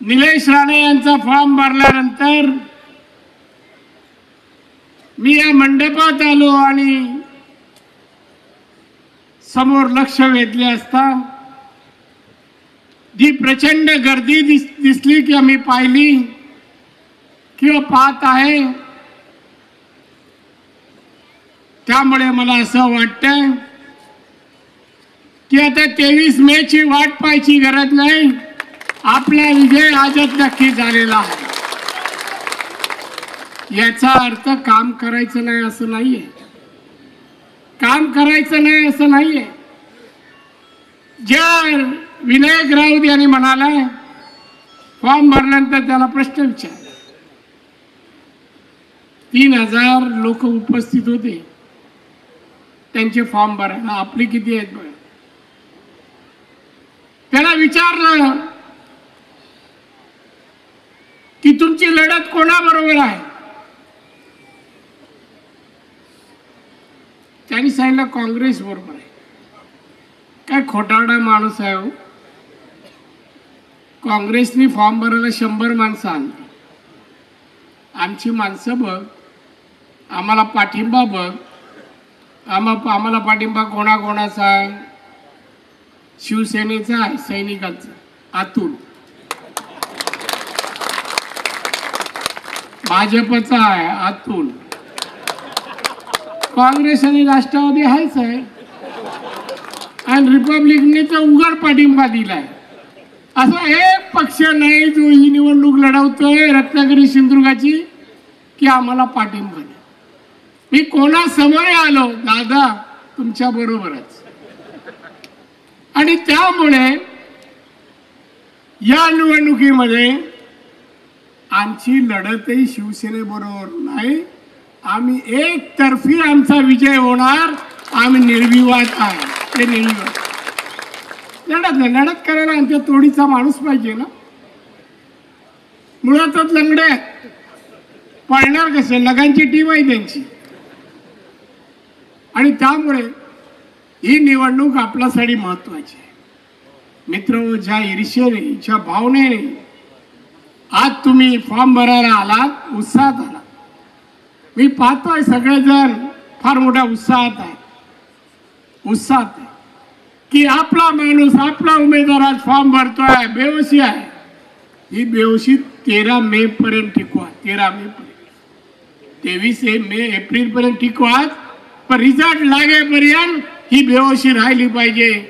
निलेश राणे यांचा फॉर्म भरल्यानंतर मी या मंडपात आलो आणि समोर लक्ष वेधले असता जी प्रचंड गर्दी दिस दिसली की आम्ही पाहिली किंवा पाहत आहे त्यामुळे मला असं वाटतं की आता तेवीस मे ची वाट पाहायची गरज नाही. आपला विजय आजच नक्की झालेला आहे. याचा अर्थ काम करायचं नाही असं नाहीये. काम करायचं नाही असं नाहीये. ज्या विनायक राऊत यांनी म्हणाला फॉर्म भरल्यानंतर त्याला प्रश्न विचार तीन हजार लोक उपस्थित होते. त्यांचे फॉर्म भरायला आपले किती आहेत त्याला विचारलं की तुमची लढत कोणाबरोबर आहे? त्यांनी सांगितलं काँग्रेस बरोबर आहे. काय खोटारडा माणूस आहे हो. काँग्रेसनी फॉर्म भरायला शंभर माणसं आणली. आमची माणसं बघ. आम्हाला पाठिंबा बघ. आम्हा आम्हाला पाठिंबा कोणाकोणाचा आहे? शिवसेनेचा आहे सैनिकांचा. आतून. भाजपचा आहे आतून. काँग्रेस आणि राष्ट्रवादी आहेच आहे. आणि रिपब्लिकने तर उघड पाठिंबा दिलाय. असा एक पक्ष नाही जो ही निवडणूक लढवतोय रत्नागिरी सिंधुदुर्गाची की आम्हाला पाठिंबा नाही मी कोणासमोर आलो दादा तुमच्या बरोबरच. आणि त्यामुळे या निवडणुकीमध्ये आमची लढतही शिवसेनेबरोबर नाही. आम्ही एकतर्फी आमचा विजय होणार. आम्ही निर्विवाद आहे. ते निर्विवाद. लढत नाही. लढत करायला आमच्या तोडीचा माणूस पाहिजे ना? मुळातच लंगडे आहेत. पळणार कसे? लगांची टीम आहे त्यांची. आणि त्यामुळे ही निवडणूक आपल्यासाठी महत्वाची आहे. मित्र ज्या ईर्षेने ज्या भावनेने आज तुम्ही फॉर्म भरायला आलात उत्साहात आलात. मी पाहतोय सगळेजण फार मोठ्या उत्साहात आहे. उत्साहात आहे. की आपला माणूस आपला उमेदवार आज फॉर्म भरतोय बेवशी आहे. ही बेवशी तेरा मे पर्यंत टिकवा तेरा मे पर्यंत. तेवीस मे एप्रिल पर्यंत टिकवा. पण रिझल्ट लागेपर्यंत ही बेवशी राहिली पाहिजे.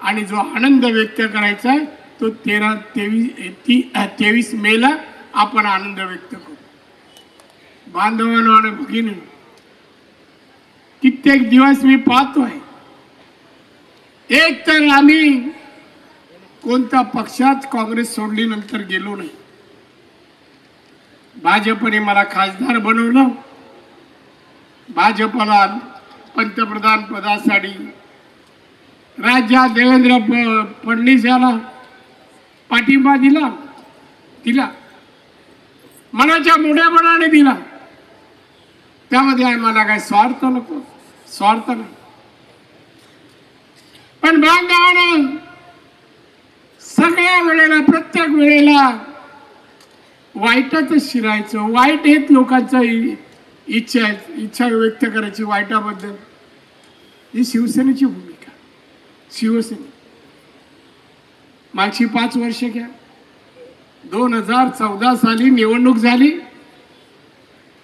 आणि जो आनंद व्यक्त करायचा आहे तो तेरा तेवीस ती तेवीस मेला आपण आनंद व्यक्त करू. बांधवांनो आणि भगिनी कित्येक दिवस मी पाहतोय. एक तर आम्ही कोणत्या पक्षात काँग्रेस सोडली नंतर गेलो नाही. भाजपने मला खासदार बनवलं. भाजपला पंतप्रधान पदासाठी राज्यात देवेंद्र फडणीस याला पाठिंबा दिला. दिला. मनाच्या मोठ्यापणाने दिला. त्यामध्ये मला काय स्वार्थ नको. स्वार्थ नाही. पण बांधवानं सगळ्या वेळेला प्रत्येक वेळेला वाईटाच शिरायचं वाईट हेच लोकांचा इच्छा आहे इच्छा व्यक्त करायची वाईटाबद्दल. ही शिवसेनेची भूमिका. शिवसेने. मागची पाच वर्ष घ्या. दोन हजार चौदा साली निवडणूक झाली.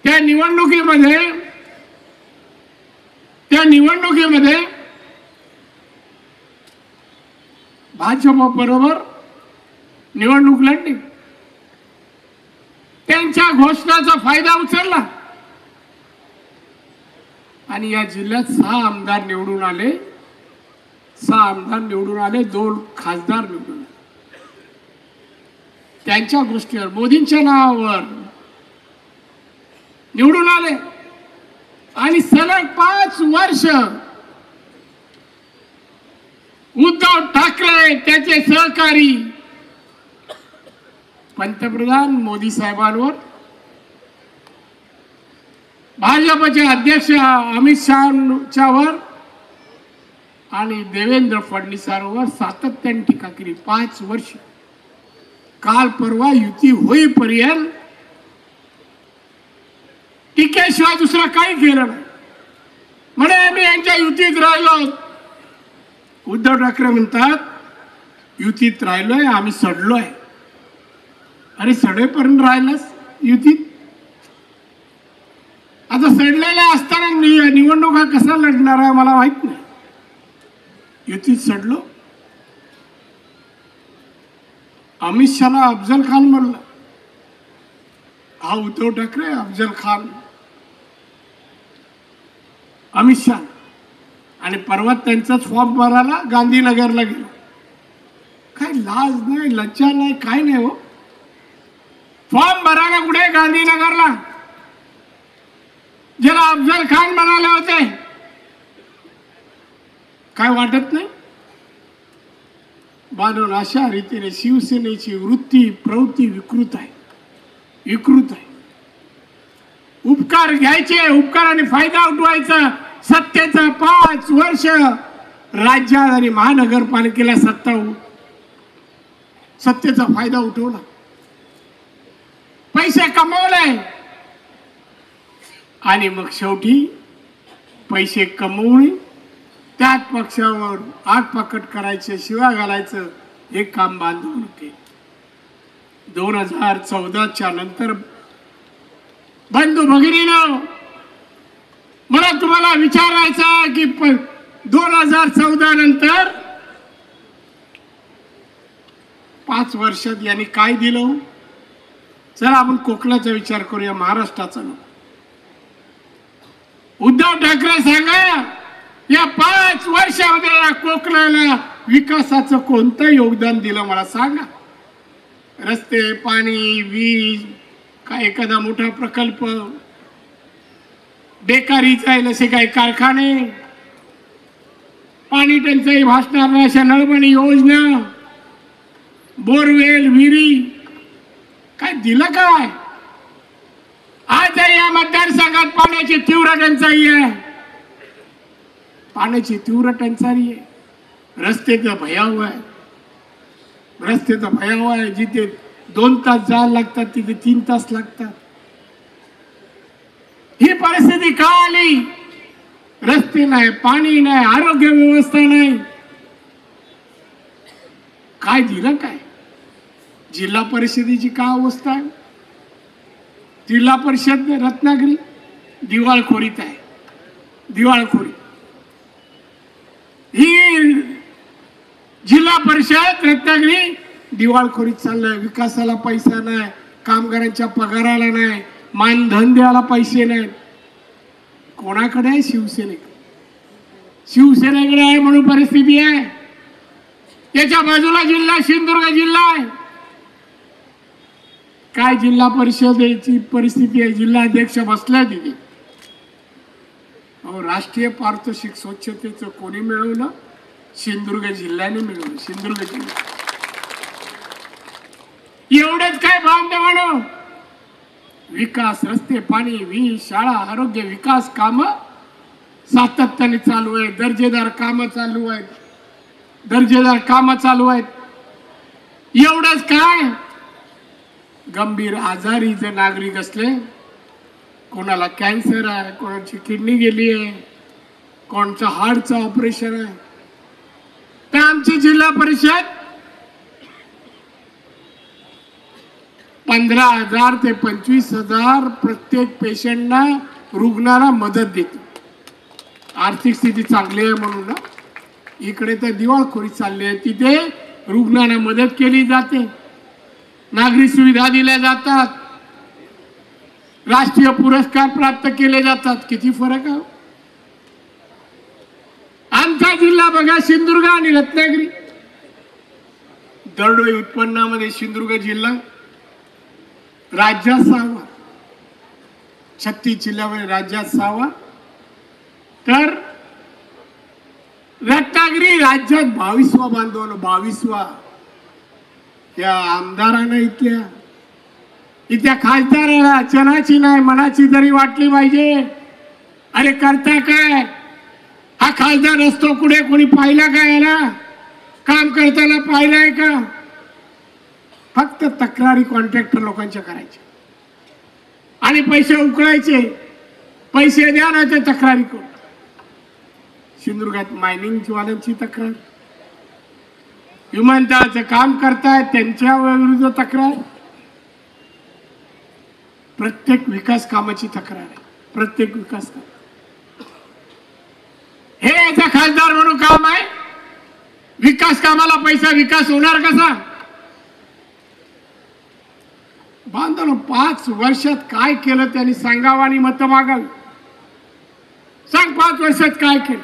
त्या निवडणुकीमध्ये त्या निवडणुकीमध्ये भाजप बरोबर निवडणूक लढली. त्यांच्या घोषणाचा फायदा उचलला. आणि या जिल्ह्यात सहा आमदार निवडून आले. सहा आमदार निवडून आले दोन खासदार निवडून त्यांच्या गोष्टीवर मोदींच्या नावावर. निवडून आले. आणि सलग पाच वर्ष उद्धव ठाकरे त्याचे सहकारी. पंतप्रधान मोदी साहेबांवर. भाजपचे अध्यक्ष अमित शहाच्यावर. आणि देवेंद्र फडणवीसांवर सातत्याने टीका केली. पाच वर्ष. काल परवा युती होईपर्यंत टीकेशिवाय दुसरं काही केलं नाही. म्हणे आम्ही यांच्या युतीत राहिलो उद्धव ठाकरे म्हणतात युतीत राहिलोय आम्ही सडलोय. अरे सडेपर्यंत राहिलंच युतीत? आता सडलेल्या असताना निवडणुका कसा लढणार आहे मला माहीत नाही. युतीत सडलो. अमित शहाला अफजल खान म्हणलं. हा उद्धव ठाकरे अफजल खान. अमित शहा. आणि परवा त्यांचाच फॉर्म भरायला गांधीनगरला गेलो. काय लाज नाही लज्जा नाही काय नाही हो. फॉर्म भरायला कुठे? गांधीनगरला. ज्याला अफजल खान म्हणाले होते. काय वाटत नाही? बांधून अशा रीतीने शिवसेनेची वृत्ती प्रवृत्ती विकृत आहे. विकृत आहे. उपकार घ्यायचे उपकाराने फायदा उठवायचा सत्तेचा पाच वर्ष राज्यात आणि महानगरपालिकेला सत्ता सत्तेचा फायदा उठवला. पैसे कमवलाय आणि मग शेवटी पैसे कमवणे त्याच पक्षावर आग पाकट करायचे शिवा घालायचं हे काम बांधून होते. दोन हजार चौदाच्या नंतर बंधू भगिनीनं मला तुम्हाला विचारायचं की दोन हजार चौदा नंतर पाच वर्षात यांनी काय दिलं? चला आपण कोकणाचा विचार करूया महाराष्ट्राचा नको उद्धव ठाकरे सांगा. या पाच वर्षामध्ये कोकणाला विकासाचं कोणतं योगदान दिलं मला सांगा. रस्ते पाणी वीज काय एखादा मोठा प्रकल्प. बेकारी आहे असे काही कारखाने. पाणी टंचाई भासणार नाही अशा नळपाणी योजना. बोरवेल विहिरी. काय दिलं काय? आज या मतदारसंघात पाण्याची तीव्र टंचाई आहे. पाण्याची तीव्र टंचाई आहे. रस्ते तर भयावह आहे. रस्ते तर भयावह आहे. जिथे दोन तास जायला लागतात तिथे तीन तास लागतात. ही परिस्थिती का आली? रस्ते नाही पाणी नाही आरोग्य व्यवस्था नाही. काय दिलं काय? जिल्हा परिषदेची का अवस्था आहे? जिल्हा परिषद रत्नागिरी दिवाळखोरीत आहे. दिवाळखोरी ही जिल्हा परिषद रत्नागिरी दिवाळखोरीत चाललंय. विकासाला पैसा नाही कामगारांच्या पगाराला नाही मानधन द्यायला पैसे नाही. कोणाकडे आहे शिवसेनेकडे शिवसेनेकडे आहे म्हणून परिस्थिती आहे. त्याच्या बाजूला जिल्हा सिंधुदुर्ग जिल्हा आहे. काय जिल्हा परिषदेची परिस्थिती आहे? जिल्हा अध्यक्ष बसलाय तिथे. राष्ट्रीय पारितोषिक स्वच्छतेचं कोणी मिळवलं? सिंधुदुर्ग जिल्ह्याने मिळवलं सिंधुदुर्ग जिल्हा एवढंच काय बांधवानो? विकास रस्ते पाणी वीज शाळा आरोग्य विकास काम सातत्याने चालू आहे दर्जेदार काम चालू आहेत. दर्जेदार काम चालू आहेत. एवढंच काय? गंभीर आजारी जे नागरिक असले कोणाला कॅन्सर आहे कोणाची किडनी गेली आहे कोणाचं हार्टचं ऑपरेशन आहे तर आमची जिल्हा परिषद पंधरा हजार ते पंचवीस हजार प्रत्येक पेशंटना रुग्णाला मदत देते. आर्थिक स्थिती चांगली आहे म्हणून ना. इकडे तर दिवाळखोरी चालली आहे. तिथे रुग्णांना मदत केली जाते. नागरी सुविधा दिल्या जातात. राष्ट्रीय पुरस्कार प्राप्त केले जातात. किती फरक आहे? आमचा जिल्हा बघा सिंधुदुर्ग आणि रत्नागिरी. दरडोई उत्पन्नामध्ये सिंधुदुर्ग जिल्हा राज्यात सहावा. छत्तीस जिल्ह्यामध्ये राज्यात सहावा. तर रत्नागिरी राज्यात बावीसवा बांधव बावीसवा या आमदारानं इथल्या इथल्या खासदाराला चनाची नाही मनाची जरी वाटली पाहिजे अरे करता काय? हा खासदार असतो कुठे? कोणी पाहिला का याला? काम करताना पाहिलाय का? फक्त तक्रारी कॉन्ट्रॅक्टर लोकांच्या करायच्या. आणि पैसे उकळायचे. पैसे द्या ना ते तक्रारी करू. सिंधुदुर्गात मायनिंगवाल्यांची तक्रार. विमानतळाचं काम करतायत त्यांच्या विरुद्ध तक्रार. प्रत्येक विकास कामाची तक्रार आहे. प्रत्येक विकास काम हे याचा खासदार म्हणून काम आहे. विकास कामाला पैसा विकास होणार कसा? बांधव पाच वर्षात काय केलं त्यांनी सांगावं आणि मत मागावी. सांग पाच वर्षात काय केलं?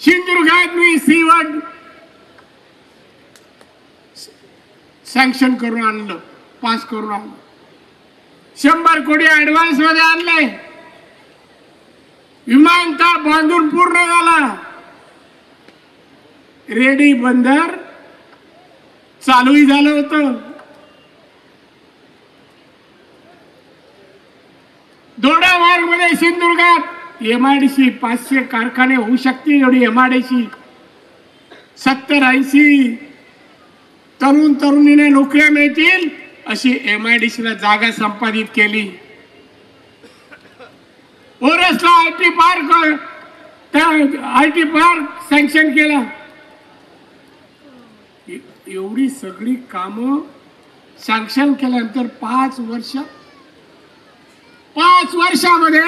सिंधुदुर्गात मी सी सँक्शन करून आणलं पास करून आणलं. शंभर कोटी ऍडव्हान्समध्ये आणलंय. विमानतळ बांधून पूर्ण झाला. रेडी बंदर चालूही झालं होतं. दोडा मध्ये सिंधुदुर्गात एमआयडीसी पाचशे कारखाने होऊ शकतील एवढी एमआयडीसी सत्तर ऐंशी तरुण तरुणीने नोकऱ्या मिळतील अशी एमआयडीसीला जागा संपादित केली. ओरसला आय टी पार्क त्या आय टी पार्क सँक्शन केला. एवढी सगळी कामं सँक्शन केल्यानंतर पाच वर्ष पाच वर्षामध्ये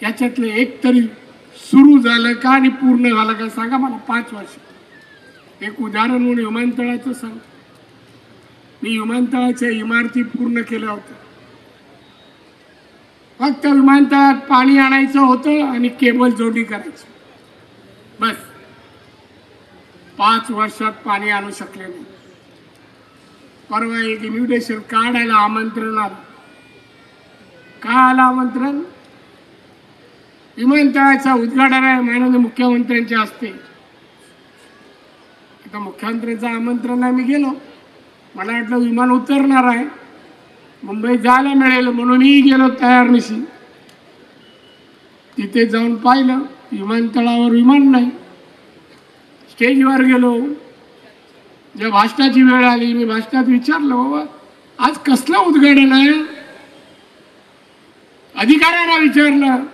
याच्यातलं एक तरी सुरू झालं का आणि पूर्ण झालं का सांगा मला पाच वर्ष. एक उदाहरण म्हणून विमानतळाचं सांग. मी विमानतळाच्या इमारती पूर्ण केल्या होत्या. फक्त विमानतळात पाणी आणायचं होतं आणि केबल जोडणी करायची. बस. पाच वर्षात पाणी आणू शकले नाही. परवा एक इन्व्हिटेशन काढायला आमंत्रण आलं. काय आलं आमंत्रण? विमानतळाचा उद्घाटन आहे माननीय मुख्यमंत्र्यांच्या हस्ते. आता मुख्यमंत्र्यांचं आमंत्रण आहे मी गेलो. मला वाटलं विमान उतरणार आहे. मुंबईत जायला मिळेल म्हणूनही गेलो तयार नशी तिथे जाऊन पाहिलं विमानतळावर विमान नाही. स्टेजवर गेलो. जेव्हा भाषणाची वेळ आली मी भाषणात विचारलं बाबा आज कसलं उद्घाटन आहे? अधिकाऱ्यांना विचारलं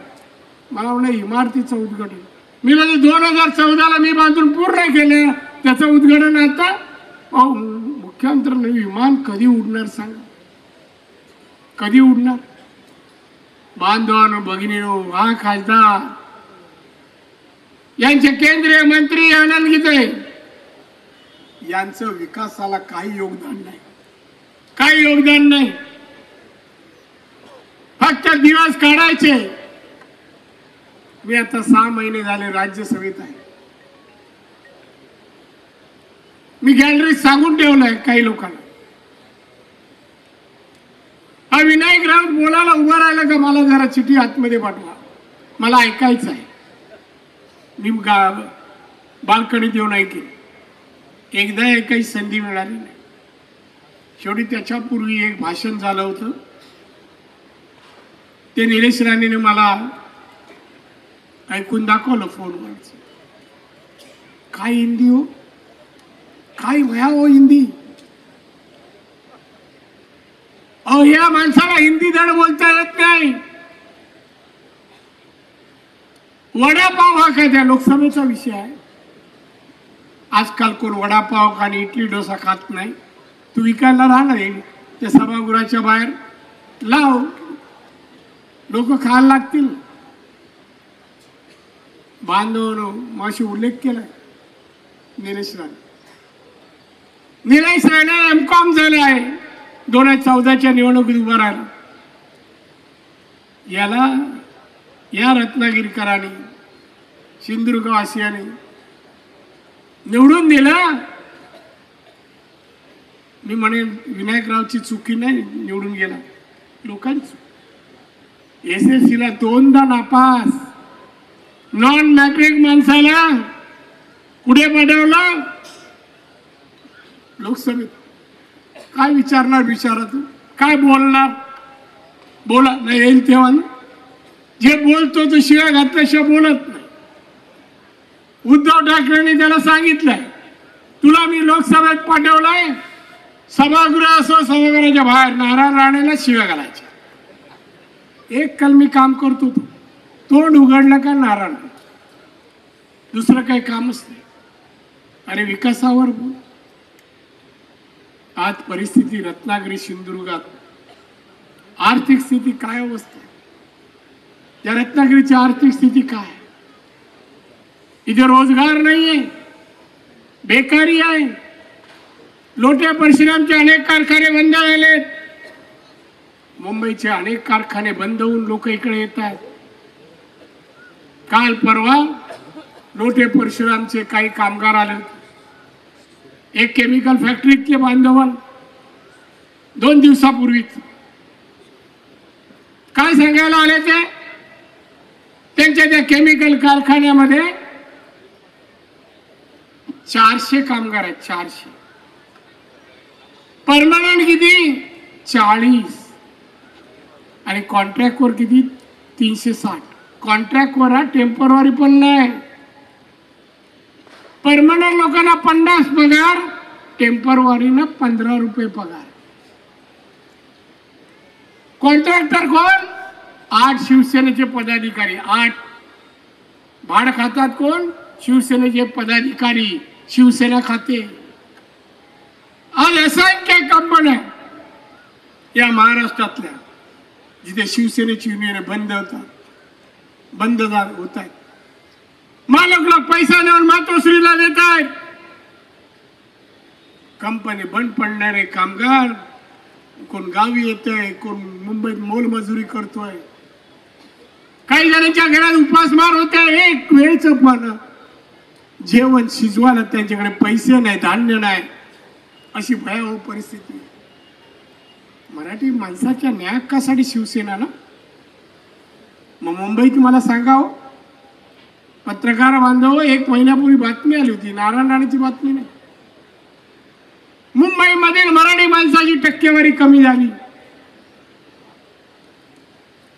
मला म्हणे इमारतीचं उद्घाटन. मी म्हणजे दोन हजार चौदाला मी बांधून पूर्ण केलं. त्याचं उद्घाटन आता? मुख्यमंत्र्यांनी विमान कधी उडणार सांगा. कधी उडणार? बांधवानो भगिनीनो हा खासदार यांचे केंद्रीय मंत्री आनंद गीते. यांचं विकासाला काही योगदान नाही. काही योगदान नाही. फक्त दिवस काढायचे. मी आता सहा महिने झाले राज्यसभेत आहे. मी गॅलरीत सांगून ठेवलंय काही लोकांना हा विनायक राऊत बोलायला उभं राहिलं का मला जरा चिठी आतमध्ये पाठवा. मला ऐकायचं आहे. मी गा बाल्कनीत येऊन ऐकेन. एकदा ऐकायची संधी मिळाली नाही. शेवटी त्याच्यापूर्वी एक भाषण झालं होतं. ते निलेश राणेने मला ऐकून दाखवलं फोनवरच. काय हिंदी हो? काय भया हो हिंदी? या माणसाला हिंदी धड बोलता येत नाही. वडापाव हा काय त्या लोकसभेचा विषय आहे? आजकाल कोण वडापाव आणि इडली डोसा खात नाही. तू विकायला राहणार आहे. त्या सभागृहाच्या बाहेर लाव. लोक खायला लागतील. बांधवनो माशी उल्लेख केलाय. निलेश राणे. निलेश राणे एम कॉम झाले आहे. दोन हजार चौदाच्या निवडणुकीत उभं राहिलं. याला या रत्नागिरीकरांनी सिंधुदुर्गवासियांनी निवडून दिला. मी म्हणेन विनायकरावची चुकी नाही निवडून गेला. लोकांची एस एस सीला दोनदा नापास. नॉन मॅट्रिक माणसाला पुढे पाठवलं? लोकसभेत. काय विचारणार विचारा तू काय बोलणार? बोला नाही येईल तेव्हा ना? जे बोलतो तो शिवाय घातल्याशिवाय बोलत नाही. उद्धव ठाकरेंनी त्याला सांगितलंय तुला मी लोकसभेत पाठवलाय सभागृह असो सभागृहाच्या बाहेर नारायण राणेला शिव्या घालायच्या. एक कलमी काम करतो तो. तोंड उघडलं का नारायण? दुसरं काही कामच नाही. अरे विकासावर बोल. आज परिस्थिती रत्नागिरी सिंधुदुर्गात. आर्थिक स्थिती काय अवस्था? त्या रत्नागिरीची आर्थिक स्थिती काय? इथे रोजगार नाहीये. बेकारी आहे. लोट्या परशुरामचे अनेक कारखाने बंद झाले मुंबईचे अनेक कारखाने बंद होऊन लोक इकडे येतात काल परवा लोटे परशुरामचे काही कामगार आले होते. एक केमिकल फॅक्टरीतले बांधवाल दोन दिवसापूर्वीच. काय सांगायला आले ते त्यांच्या त्या केमिकल कारखान्यामध्ये चारशे कामगार आहेत चारशे. परमनंट किती? चाळीस. आणि कॉन्ट्रॅक्टवर किती? तीनशे साठ. कॉन्ट्रॅक्टवर हा टेंपररी पण नाही. परमनंट लोकांना पन्नास पगार टेम्परवारीनं पंधरा रुपये पगार. कॉन्ट्रॅक्टर कोण? आठ शिवसेनेचे पदाधिकारी. आठ. भाड खातात कोण? शिवसेनेचे पदाधिकारी. शिवसेना खाते. आज असंख्य कंपन्या या महाराष्ट्रातल्या जिथे शिवसेनेची युनियन बंद होतात बंद होत आहेत मालकला पैसा नेऊन मातोश्रीला देत आहेत कंपनी बंद पडणारे कामगार कोण गावी येत आहे कोण मुंबईत मोलमजुरी करतोय. काही जणांच्या घरात उपासमार होते एक वेळच पण. जेवण शिजवायला त्यांच्याकडे पैसे नाही धान्य नाही. अशी भयावह परिस्थिती. मराठी माणसाच्या न्याय हक्कासाठी शिवसेना ना? मग मुंबईत मला सांगावं? पत्रकार बांधव एक महिन्यापूर्वी बातमी आली होती. नारायण राणेची बातमी नाही. मुंबईमधील मराठी माणसाची टक्केवारी कमी झाली.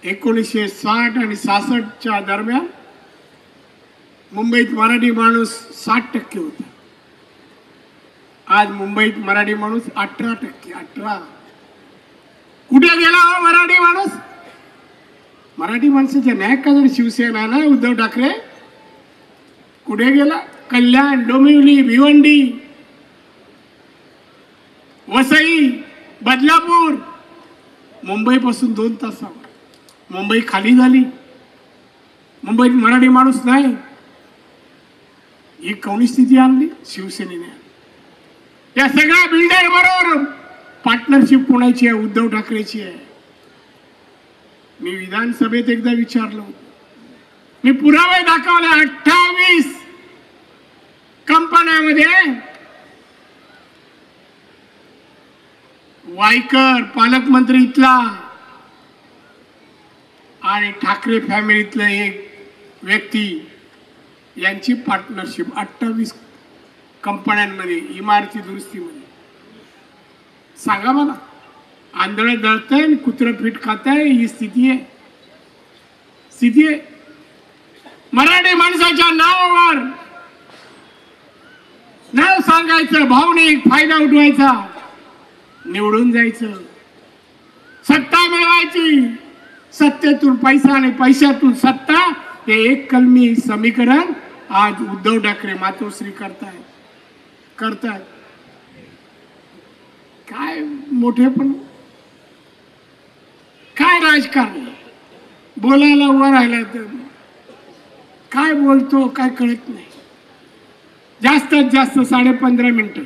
एकोणीसशे साठ आणि सासष्टच्या दरम्यान मुंबईत मराठी माणूस साठ टक्के होता. आज मुंबईत मराठी माणूस अठरा टक्के अठरा. कुठे गेला हो मराठी माणूस? मराठी माणसाच्या न्याय का जर शिवसेना ना उद्धव ठाकरे? कुठे गेला? कल्याण डोंबिवली भिवंडी वसई बदलापूर. मुंबईपासून दोन तासावर मुंबई खाली झाली. मुंबईत मराठी माणूस नाही. ही कोणी स्थिती आणली? शिवसेनेने या सगळ्या बिल्डर बरोबर पार्टनरशिप कोणाची आहे? उद्धव ठाकरेची आहे. मी विधानसभेत एकदा विचारलो मी पुरावे दाखवले. अठ्ठावीस कंपन्यामध्ये वायकर पालकमंत्री इथला आणि ठाकरे फॅमिलीतलं एक व्यक्ती यांची पार्टनरशिप अठ्ठावीस कंपन्यांमध्ये इमारती दुरुस्तीमध्ये. सांगा मला आंधळ दळतंय आणि कुत्रं खात खाताय ही स्थिती आहे. स्थिती आहे. मराठी माणसाच्या नावावर नाव सांगायचं भावनिक फायदा उठवायचा. निवडून जायचं. सत्ता मिळवायची. सत्तेतून पैसा आणि पैशातून सत्ता हे एक कलमी समीकरण आज उद्धव ठाकरे मातोश्री करतायत. करतायत. काय मोठे पण काय राजकारण? बोलायला उभं राहिलं तर काय बोलतो काय कळत नाही. जास्तीत जास्त साडे पंधरा मिनिटं.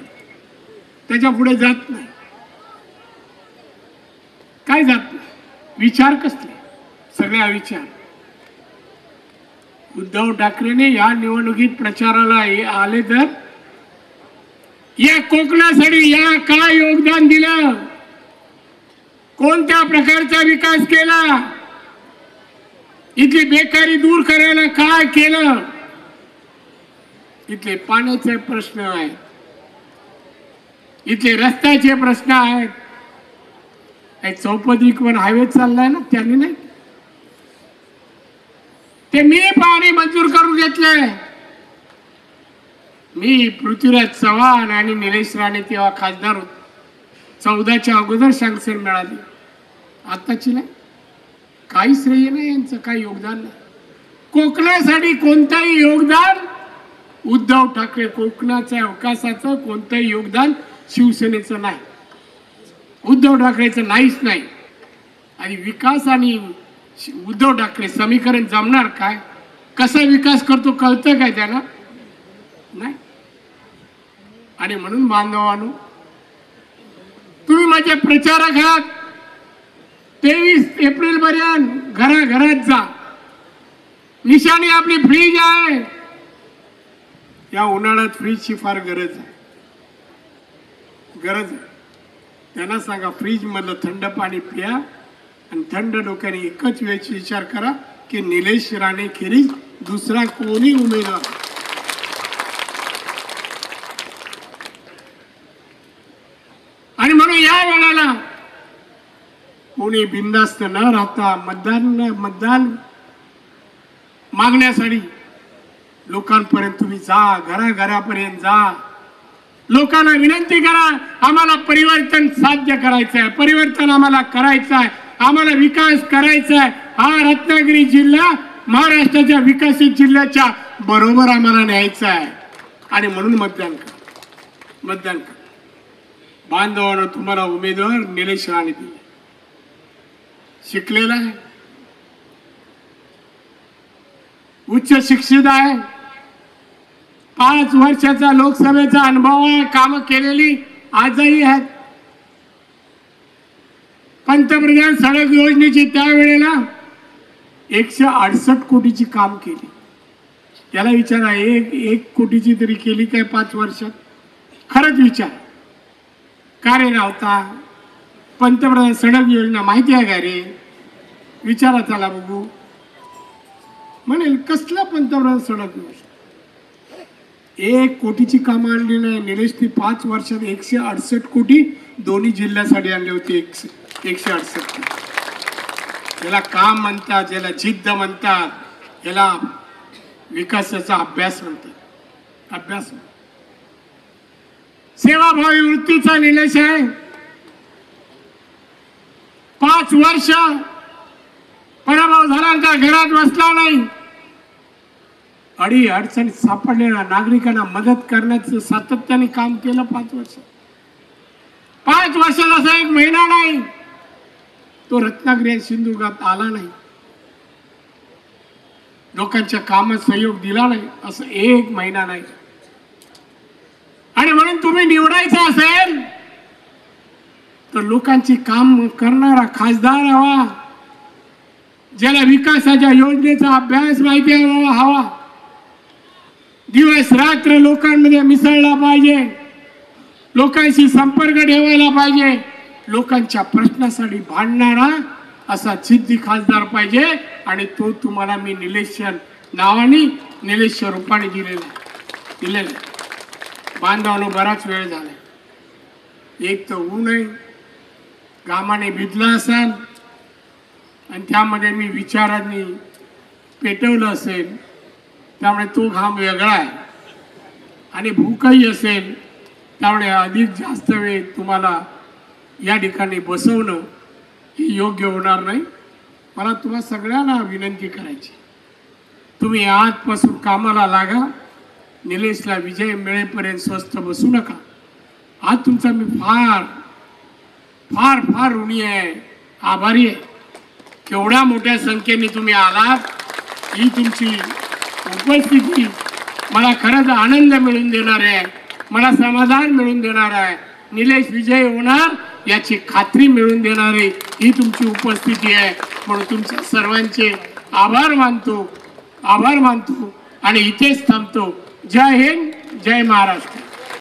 त्याच्या पुढे जात नाही. काय जात नाही? विचार कसले? सगळ्या विचार. उद्धव ठाकरेने या निवडणुकीत प्रचाराला आले तर? या कोकणासाठी या काय योगदान दिलं? कोणत्या प्रकारचा विकास केला? इथली बेकारी दूर करायला काय केलं? इथले पाण्याचे प्रश्न आहेत. इथले रस्त्याचे प्रश्न आहेत. एक चौपदरीकरण हायवे चाललाय ना त्यांनी नाही? ते मी पाणी मंजूर करून घेतले. मी पृथ्वीराज चव्हाण आणि निलेश राणे तेव्हा खासदार होत. चौदाच्या अगोदर सँक्शन मिळाली. आत्ताची नाही. काही श्रेय नाही यांचं काही योगदान नाही. कोकणासाठी कोणताही योगदान उद्धव ठाकरे कोकणाच्या विकासाचं कोणतंही योगदान शिवसेनेचं नाही. उद्धव ठाकरेचं नाहीच नाही. आणि विकास आणि उद्धव ठाकरे समीकरण जमणार काय? कसा विकास करतो कळतं काय त्याला नाही. आणि म्हणून बांधवानो तुम्ही माझे प्रचारक आहात तेवीस एप्रिल पर्यंत घराघरात जा. निशाणी आपली फ्रीज आहे. या उन्हाळ्यात फ्रीजची फार गरज आहे. गरज आहे. त्यांना सांगा फ्रीजमधलं थंड पाणी पिया आणि थंड डोक्याने एकच वेळेस विचार करा की निलेश राणे खेरीज दुसरा कोणी उमेदवार? आणि म्हणून या वेळेला कोणी बिंदास्त न राहता मतदान मतदान मागण्यासाठी लोकांपर्यंत तुम्ही जा घराघरापर्यंत जा. लोकांना विनंती करा आम्हाला परिवर्तन साध्य करायचं आहे परिवर्तन आम्हाला करायचं आहे आम्हाला विकास करायचा आहे हा रत्नागिरी जिल्हा महाराष्ट्राच्या विकसित जिल्ह्याच्या बरोबर आम्हाला न्यायचा आहे आणि म्हणून मतदान करा. मतदान करा. बांधवानं तुम्हाला उमेदवार निलेश राणे दिले. शिकलेला आहे. उच्च शिक्षित आहे. पाच वर्षाचा लोकसभेचा अनुभव आहे काम केलेली आजही आहेत. पंतप्रधान सडक योजनेची त्यावेळेला एकशे अडसष्ट कोटीची काम केली. त्याला विचारा एक एक कोटीची तरी केली काय पाच वर्षात? खरंच विचार. का रे रावता? पंतप्रधान सडक योजना माहिती आहे का रे? विचारा त्याला बघू. म्हणेल कसला पंतप्रधान सडक योजना? एक कोटीची कामं आणली नाही. निलेश ती पाच वर्षात एकशे अडसष्ट कोटी दोन्ही जिल्ह्यासाठी आणले होते. एकशे एकशे अडसष्ट याला काम म्हणतात याला जिद्द म्हणतात याला विकासाचा अभ्यास म्हणतात. अभ्यास म्हणतात. सेवाभावी वृत्तीचा निलेश आहे. पाच वर्ष पराभव झाला का घरात बसला नाही. अडी अडचणीत सापडलेल्या नागरिकांना मदत करण्याचं सातत्याने काम केलं पाच वर्ष. पाच वर्षाचा एक महिना नाही. तो रत्नागिरी सिंधुदुर्गात आला नाही. लोकांच्या कामात सहयोग दिला नाही. असं एक महिना नाही. आणि म्हणून तुम्ही निवडायचं असेल तर लोकांची काम करणारा खासदार हवा. ज्याला विकासाच्या योजनेचा अभ्यास माहिती हवा हवा. दिवस रात्र लोकांमध्ये मिसळला पाहिजे. लोकांशी संपर्क ठेवायला पाहिजे. लोकांच्या प्रश्नासाठी भांडणारा असा सिद्धी खासदार पाहिजे आणि तो तुम्हाला मी निलेश्वर नावाने निलेश्वर रूपाने दिलेला दिलेला बांधवानो बराच वेळ झाला एक तर ऊनही आहे. घामाने भिजला असाल. आणि त्यामध्ये मी विचारांनी पेटवलं असेल. त्यामुळे तो घाम वेगळा आहे. आणि भूकही असेल त्यामुळे अधिक जास्त वेळ तुम्हाला या ठिकाणी बसवणं हे योग्य होणार नाही. मला तुम्हा सगळ्यांना विनंती करायची तुम्ही आजपासून कामाला लागा. निलेशला विजय मिळेपर्यंत स्वस्थ बसू नका. आज तुमचा मी फार फार फार ऋणी आहे. आभारी आहे. केवढ्या मोठ्या संख्येने तुम्ही आलात ही तुमची उपस्थिती. मला खरंच आनंद मिळून देणार आहे. मला समाधान मिळून देणार आहे. निलेश विजय होणार याची खात्री मिळून देणारी ही तुमची उपस्थिती आहे. म्हणून तुमच्या सर्वांचे आभार मानतो. आभार मानतो. आणि इथेच थांबतो. जय हिंद जय महाराष्ट्र.